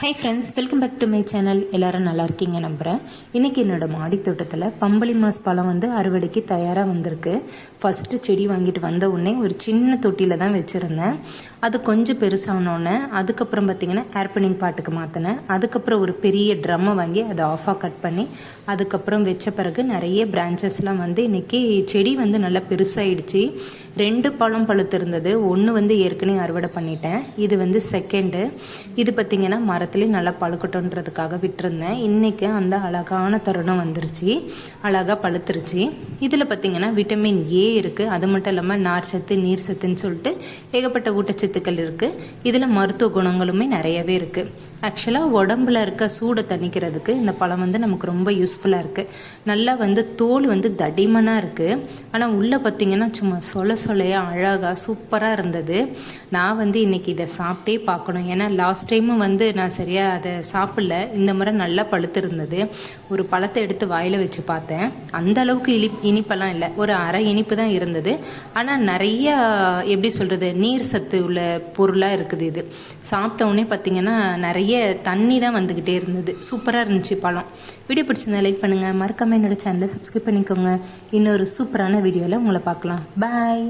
Hi friends welcome back to my channel எல்லோரும் நல்லா இருக்கீங்க நம்புகிறேன் இன்றைக்கி என்னோடய மாடித்தோட்டத்தில் பம்பளி மாஸ் பழம் வந்து அறுவடைக்கு தயாராக வந்திருக்கு. ஃபஸ்ட்டு செடி வாங்கிட்டு வந்த உடனே ஒரு சின்ன தொட்டியில் தான் வச்சுருந்தேன். அது கொஞ்சம் பெருசானோடனே அதுக்கப்புறம் பார்த்திங்கன்னா ஏர்பனிங் பாட்டுக்கு மாற்றினேன் அதுக்கப்புறம் ஒரு பெரிய ட்ரம்மை வாங்கி அதை ஆஃபாக கட் பண்ணி அதுக்கப்புறம் வச்ச பிறகு நிறைய பிரான்ச்சஸ்லாம் வந்து இன்றைக்கி செடி வந்து நல்லா பெருசாகிடுச்சு ரெண்டு பழம் பழுத்திருந்தது. ஒன்று வந்து ஏற்கனவே அறுவடை பண்ணிட்டேன். இது வந்து செகண்டு இது பார்த்திங்கன்னா மரத்துலேயும் நல்லா பழுக்கட்டுன்றதுக்காக விட்டுருந்தேன். இன்றைக்கி அந்த அழகான தருணம் வந்துருச்சு. அழகாக பழுத்துருச்சு. இதில் பார்த்திங்கன்னா விட்டமின் ஏ இருக்குது அது மட்டும் இல்லாமல் நார் சத்து நீர் சத்துன்னு சொல்லிட்டு ஏகப்பட்ட ஊட்டச்சத்துக்கள் இருக்குது இதில் மருத்துவ குணங்களுமே நிறையவே இருக்குது ஆக்சுவலாக உடம்புல இருக்க சூடை தணிக்கிறதுக்கு இந்த பழம் வந்து நமக்கு ரொம்ப யூஸ்ஃபுல்லாக இருக்குது நல்லா வந்து தோல் வந்து தடிமனாக இருக்குது ஆனால் உள்ளே பார்த்திங்கன்னா சும்மா சொல சொலையாக அழகாக சூப்பராக இருந்தது. நான் வந்து இன்றைக்கி இதை சாப்பிட்டே பார்க்கணும். ஏன்னா லாஸ்ட் டைமும் வந்து நான் சரியாக அதை சாப்பிடல. இந்த முறை நல்லா பழுத்து இருந்தது ஒரு பழத்தை எடுத்து வாயில் வச்சு பார்த்தேன். அந்த அளவுக்கு இனி இனிப்பெல்லாம் இல்லை. ஒரு அரை இனிப்பு தான் இருந்தது. ஆனால் நிறைய எப்படி சொல்கிறது நீர் சத்து உள்ள பொருளாக இருக்குது இது. சாப்பிட்ட உடனே பார்த்திங்கன்னா நிறைய தண்ணி தான் வந்துக்கிட்டே இருந்தது. சூப்பராக இருந்துச்சு பழம். வீடியோ பிடிச்சிருந்தா லைக் பண்ணுங்கள் மறக்காமல் என்னோடய சேனலை சப்ஸ்கிரைப் பண்ணிக்கோங்க. இன்னொரு சூப்பரான வீடியோவில் உங்களை பார்க்கலாம். பாய்